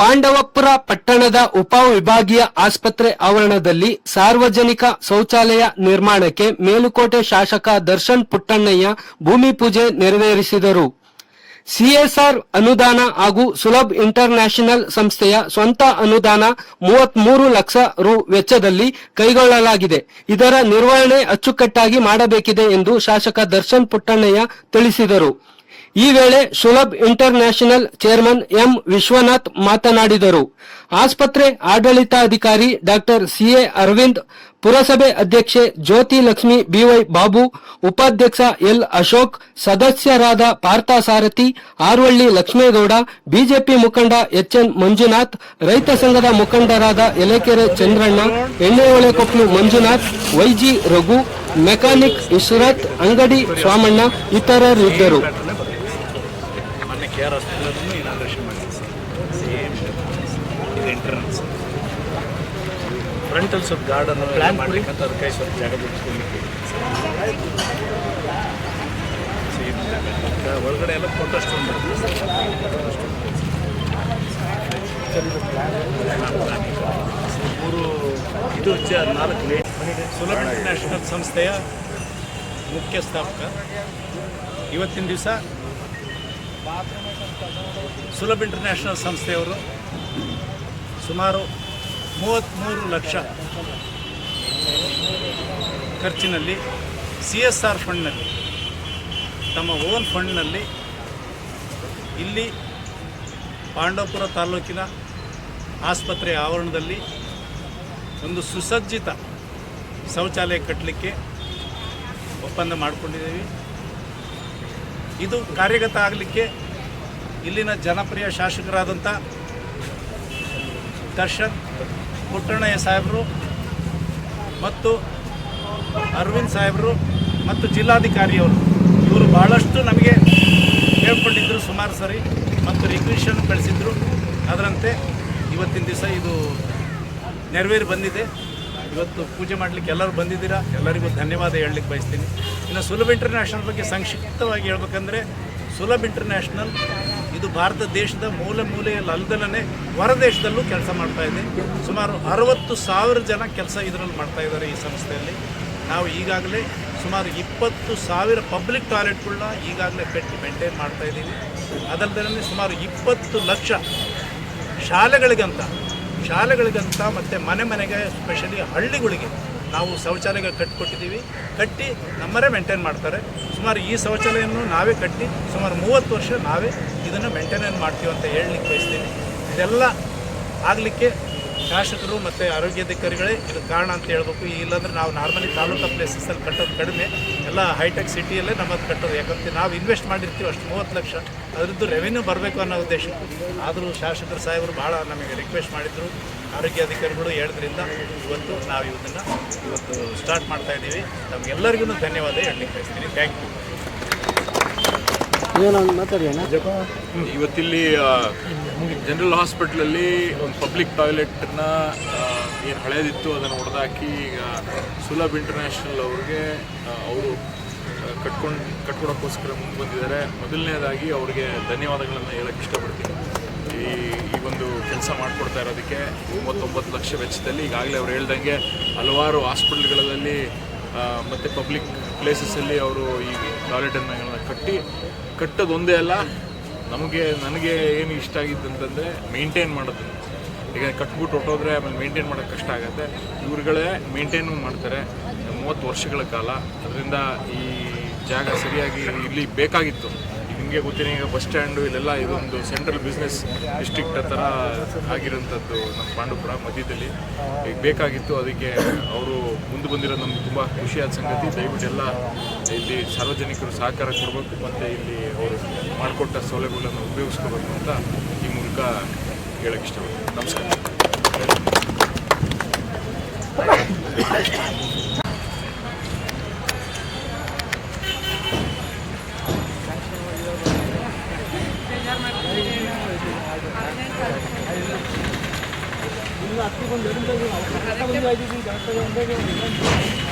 ಪಾಂಡವಪುರ ಪಟ್ಟಣದ ಉಪವಿಭಾಗೀಯ ಆಸ್ಪತ್ರೆ ಆವರಣದಲ್ಲಿ ಸಾರ್ವಜನಿಕ ಶೌಚಾಲಯ ನಿರ್ಮಾಣಕ್ಕೆ ಮೇಲುಕೋಟೆ ಶಾಸಕ ದರ್ಶನ್ ಪುಟ್ಟಣ್ಣಯ್ಯ ಭೂಮಿ ಪೂಜೆ ನೆರವೇರಿಸಿದರು. ಸಿಎಸ್ಆರ್ ಅನುದಾನ ಹಾಗೂ ಸುಲಭ್ ಇಂಟರ್ ಸಂಸ್ಥೆಯ ಸ್ವಂತ ಅನುದಾನ ಮೂವತ್ಮೂರು ಲಕ್ಷ ರು ವೆಚ್ಚದಲ್ಲಿ ಕೈಗೊಳ್ಳಲಾಗಿದೆ. ಇದರ ನಿರ್ವಹಣೆ ಅಚ್ಚುಕಟ್ಟಾಗಿ ಮಾಡಬೇಕಿದೆ ಎಂದು ಶಾಸಕ ದರ್ಶನ್ ಪುಟ್ಟಣ್ಣಯ್ಯ ತಿಳಿಸಿದರು. ಈ ವೇಳೆ Sulabh international chairman M Vishwanath ಮಾತನಾಡಿದರು. ಆಸ್ಪತ್ರೆ ಆಡಳಿತಾಧಿಕಾರಿ ಡಾಕ್ಟರ್ ಸಿಎ ಅರವಿಂದ್, ಪುರಸಭೆ ಅಧ್ಯಕ್ಷೆ ಜ್ಯೋತಿ ಲಕ್ಷ್ಮಿ ಬಿವೈ ಬಾಬು, ಉಪಾಧ್ಯಕ್ಷ ಎಲ್ ಅಶೋಕ್, ಸದಸ್ಯರಾದ ಪಾರ್ಥಸಾರಥಿ ಆರ್ವಳ್ಳಿ ಲಕ್ಷ್ಮೇಗೌಡ, ಬಿಜೆಪಿ ಮುಖಂಡ ಎಚ್ಎನ್ ಮಂಜುನಾಥ್, ರೈತ ಸಂಘದ ಮುಖಂಡರಾದ ಎಲೆಕೆರೆ ಚಂದ್ರಣ್ಣ ಎಣ್ಣೆಹೊಳೆಕೊಪ್ಪಲು ಮಂಜುನಾಥ್ ವೈಜಿ ರಘು, ಮೆಕ್ಯಾನಿಕ್ ಇಶ್ರತ್ ಅಂಗಡಿ ಸ್ವಾಮಣ್ಣ ಇತರರಿದ್ದರು. ಕೆ ಆರ್ ಹಾಸ್ಪಿಟಲನ್ನು ಇನಾಗ್ರೇಷನ್ ಸರ್. ಸೇಮ್ ಇದು ಎಂಟ್ರನ್ಸ್ ಫ್ರಂಟಲ್ಲಿ ಸ್ವಲ್ಪ ಗಾರ್ಡನ್ ಪ್ಲ್ಯಾನ್ ಮಾಡಬೇಕಂತ ಅದ್ರ ಕೈ ಸ್ವಲ್ಪ ಜಾಗ ಬಿಟ್ಕೊಳ್ಲಿಕ್ಕೆ ಸೇಮ್ ಒಳಗಡೆ ಎಲ್ಲ ಫೋಟೋ ಸ್ಟೋನ್ ಮೂರು ಇದು ನಾಲ್ಕು ಸುಲಭ ನ್ಯಾಷನಲ್ ಸಂಸ್ಥೆಯ ಮುಖ್ಯ ಸ್ಥಾಪಕ. ಇವತ್ತಿನ ದಿವಸ ಸುಲಭ್ ಇಂಟರ್ನ್ಯಾಷನಲ್ ಸಂಸ್ಥೆಯವರು ಸುಮಾರು ಮೂವತ್ತ್ಮೂರು ಲಕ್ಷ ಖರ್ಚಿನಲ್ಲಿ ಸಿ ಎಸ್ ಆರ್ ಫಂಡ್ನಲ್ಲಿ ತಮ್ಮ ಓನ್ ಫಂಡ್ನಲ್ಲಿ ಇಲ್ಲಿ ಪಾಂಡವಪುರ ತಾಲೂಕಿನ ಆಸ್ಪತ್ರೆ ಆವರಣದಲ್ಲಿ ಒಂದು ಸುಸಜ್ಜಿತ ಶೌಚಾಲಯ ಕಟ್ಟಲಿಕ್ಕೆ ಒಪ್ಪಂದ ಮಾಡಿಕೊಂಡಿದ್ದೀವಿ. ಇದು ಕಾರ್ಯಗತ ಆಗಲಿಕ್ಕೆ ಇಲ್ಲಿನ ಜನಪ್ರಿಯ ಶಾಸಕರಾದಂಥ ದರ್ಶನ್ ಪುಟ್ಟಣ್ಣಯ್ಯ ಸಾಹೇಬರು ಮತ್ತು ಅರವಿಂದ್ ಸಾಹೇಬರು ಮತ್ತು ಜಿಲ್ಲಾಧಿಕಾರಿಯವರು ಇವರು ಭಾಳಷ್ಟು ನಮಗೆ ಹೇಳ್ಕೊಂಡಿದ್ದರು ಸುಮಾರು ಸರಿ ಮತ್ತು ರಿಕ್ವಿಷನ್ ಕಳಿಸಿದ್ರು. ಅದರಂತೆ ಇವತ್ತಿನ ದಿವಸ ಇದು ನೆರವೇರಿ ಬಂದಿದೆ. ಇವತ್ತು ಪೂಜೆ ಮಾಡಲಿಕ್ಕೆ ಎಲ್ಲರೂ ಬಂದಿದ್ದೀರಾ? ಎಲ್ಲರಿಗೂ ಧನ್ಯವಾದ ಹೇಳಲಿಕ್ಕೆ ಬಯಸ್ತೀನಿ. ಇನ್ನು ಸುಲಭ ಇಂಟರ್ನ್ಯಾಷನಲ್ ಬಗ್ಗೆ ಸಂಕ್ಷಿಪ್ತವಾಗಿ ಹೇಳ್ಬೇಕಂದ್ರೆ, ಸುಲಭ ಇಂಟರ್ನ್ಯಾಷನಲ್ ಇದು ಭಾರತ ದೇಶದ ಮೂಲೆ ಮೂಲೆಯಲ್ಲಿ ಅಲ್ಲದಲ್ಲೇ ಹೊರ ದೇಶದಲ್ಲೂ ಕೆಲಸ ಮಾಡ್ತಾ ಇದೆ. ಸುಮಾರು ಅರವತ್ತು ಸಾವಿರ ಜನ ಕೆಲಸ ಇದರಲ್ಲಿ ಮಾಡ್ತಾ ಇದ್ದಾರೆ ಈ ಸಂಸ್ಥೆಯಲ್ಲಿ. ನಾವು ಈಗಾಗಲೇ ಸುಮಾರು ಇಪ್ಪತ್ತು ಸಾವಿರ ಪಬ್ಲಿಕ್ ಟಾಯ್ಲೆಟ್ಗಳನ್ನ ಈಗಾಗಲೇ ಕಟ್ಟಿ ಮೇಂಟೈನ್ ಮಾಡ್ತಾ ಇದ್ದೀವಿ. ಅದಲ್ಲದೆ ಸುಮಾರು ಇಪ್ಪತ್ತು ಲಕ್ಷ ಶಾಲೆಗಳಿಗಂತ ಶಾಲೆಗಳಿಗಂತ ಮತ್ತು ಮನೆ ಮನೆಗೆ ಸ್ಪೆಷಲಿ ಹಳ್ಳಿಗಳಿಗೆ ನಾವು ಶೌಚಾಲಯ ಕಟ್ಟಿಕೊಟ್ಟಿದ್ದೀವಿ ಕಟ್ಟಿ ನಮ್ಮರೇ ಮೇಂಟೈನ್ ಮಾಡ್ತಾರೆ. ಸುಮಾರು ಈ ಶೌಚಾಲಯವನ್ನು ನಾವೇ ಕಟ್ಟಿ ಸುಮಾರು ಮೂವತ್ತು ವರ್ಷ ನಾವೇ ಇದನ್ನು ಮೇಂಟೈನ್ ಮಾಡ್ತೀವಿ ಅಂತ ಹೇಳಲಿಕ್ಕೆ ಬಯಸ್ತೀನಿ. ಇದೆಲ್ಲ ಆಗಲಿಕ್ಕೆ ಶಾಸಕರು ಮತ್ತು ಆರೋಗ್ಯಾಧಿಕಾರಿಗಳೇ ಇದು ಕಾರಣ ಅಂತ ಹೇಳ್ಬೇಕು. ಇಲ್ಲಾಂದ್ರೆ ನಾವು ನಾರ್ಮಲಿ ತಾಲೂಕು ಪ್ಲೇಸಸ್ಸಲ್ಲಿ ಕಟ್ಟೋದು ಕಡಿಮೆ. ಎಲ್ಲ ಹೈಟೆಕ್ ಸಿಟಿಯಲ್ಲೇ ನಮ್ಮದು ಕಟ್ಟೋದು. ಯಾಕಂದ್ರೆ ನಾವು ಇನ್ವೆಸ್ಟ್ ಮಾಡಿರ್ತೀವಿ ಅಷ್ಟು ಮೂವತ್ತು ಲಕ್ಷ. ಅದರದ್ದು ರೆವೆನ್ಯೂ ಬರಬೇಕು ಅನ್ನೋ ಉದ್ದೇಶ. ಆದರೂ ಶಾಸಕರು ಸಾಹೇಬರು ಭಾಳ ನಮಗೆ ರಿಕ್ವೆಸ್ಟ್ ಮಾಡಿದರು. ಆರೋಗ್ಯಾಧಿಕಾರಿಗಳು ಹೇಳಿದ್ರಿಂದ ಇವತ್ತು ನಾವು ಇವತ್ತನ್ನು ಇವತ್ತು ಸ್ಟಾರ್ಟ್ ಮಾಡ್ತಾ ಇದ್ದೀವಿ ನಮಗೆಲ್ಲರಿಗೂ ಧನ್ಯವಾದ ಹೇಳಲಿಕ್ಕೆ ಬಯಸ್ತೀನಿ ಥ್ಯಾಂಕ್ ಯು ಇವತ್ತಿಲ್ಲಿ ಜನರಲ್ ಹಾಸ್ಪಿಟ್ಲಲ್ಲಿ ಒಂದು ಪಬ್ಲಿಕ್ ಟಾಯ್ಲೆಟ್ನ ಏನು ಹಳೆಯದಿತ್ತು ಅದನ್ನು ಹೊಡೆದಾಕಿ ಈಗ ಸುಲಭ್ ಇಂಟರ್ನ್ಯಾಷನಲ್ ಅವ್ರಿಗೆ ಅವರು ಕಟ್ಕೊಂಡು, ಕಟ್ಕೊಡೋಕ್ಕೋಸ್ಕರ ಮುಂದೆ ಬಂದಿದ್ದಾರೆ. ಮೊದಲನೇದಾಗಿ ಅವ್ರಿಗೆ ಧನ್ಯವಾದಗಳನ್ನು ಹೇಳಕ್ಕೆ ಇಷ್ಟಪಡ್ತೀನಿ. ಈ ಈ ಒಂದು ಕೆಲಸ ಮಾಡಿಕೊಡ್ತಾ ಇರೋದಕ್ಕೆ ಮೂವತ್ತೊಂಬತ್ತು ಲಕ್ಷ ವೆಚ್ಚದಲ್ಲಿ ಈಗಾಗಲೇ ಅವ್ರು ಹೇಳ್ದಂಗೆ ಹಲವಾರು ಹಾಸ್ಪಿಟ್ಲ್ಗಳಲ್ಲಿ ಮತ್ತು ಪಬ್ಲಿಕ್ ಪ್ಲೇಸಸ್ಸಲ್ಲಿ ಅವರು ಈ ಟಾಯ್ಲೆಟನ್ನು ಕಟ್ಟಿ ಕಟ್ಟೋದೊಂದೇ ಅಲ್ಲ, ನಮಗೆ, ನನಗೆ ಏನು ಇಷ್ಟ ಆಗಿದ್ದು ಅಂತಂದರೆ ಮೇಂಟೈನ್ ಮಾಡೋದು. ಈಗ ಕಟ್ಬಿಟ್ಟು ಹೊಟ್ಟೋದ್ರೆ ಆಮೇಲೆ ಮೇಂಟೈನ್ ಮಾಡೋಕೆ ಕಷ್ಟ ಆಗುತ್ತೆ. ಇವ್ರುಗಳೇ ಮೇಂಟೈನು ಮಾಡ್ತಾರೆ ಮೂವತ್ತು ವರ್ಷಗಳ ಕಾಲ. ಅದರಿಂದ ಈ ಜಾಗ ಸರಿಯಾಗಿ ಇಲ್ಲಿ ಬೇಕಾಗಿತ್ತು. ನಿಮಗೆ ಗೊತ್ತಿರೋ ಈಗ ಬಸ್ ಸ್ಟ್ಯಾಂಡು ಇಲ್ಲೆಲ್ಲ ಇದೊಂದು ಸೆಂಟ್ರಲ್ ಬಿಸ್ನೆಸ್ ಡಿಸ್ಟ್ರಿಕ್ಟ್ ಥರ ಆಗಿರೋಂಥದ್ದು ನಮ್ಮ ಪಾಂಡುಪುರ ಮಧ್ಯದಲ್ಲಿ. ಈಗ ಬೇಕಾಗಿತ್ತು ಅದಕ್ಕೆ ಅವರು ಮುಂದೆ ಬಂದಿರೋದು ನಮ್ಗೆ ತುಂಬ ಖುಷಿಯಾದ ಸಂಗತಿ. ದಯವಿಟ್ಟು ಎಲ್ಲ ಇಲ್ಲಿ ಸಾರ್ವಜನಿಕರು ಸಹಕಾರ ಕೊಡಬೇಕು ಮತ್ತು ಇಲ್ಲಿ ಅವರು ಮಾಡಿಕೊಟ್ಟ ಸೌಲಭ್ಯಗಳನ್ನು ಉಪಯೋಗಿಸ್ಕೋಬೇಕು ಅಂತ ಈ ಮೂಲಕ ಹೇಳಕ್ಕೆ ಇಷ್ಟಪಡ್ತೀನಿ. ನಮಸ್ಕಾರ. 你们가앞쪽은여름벽이나오 고, 사범대와지붕이나 왔,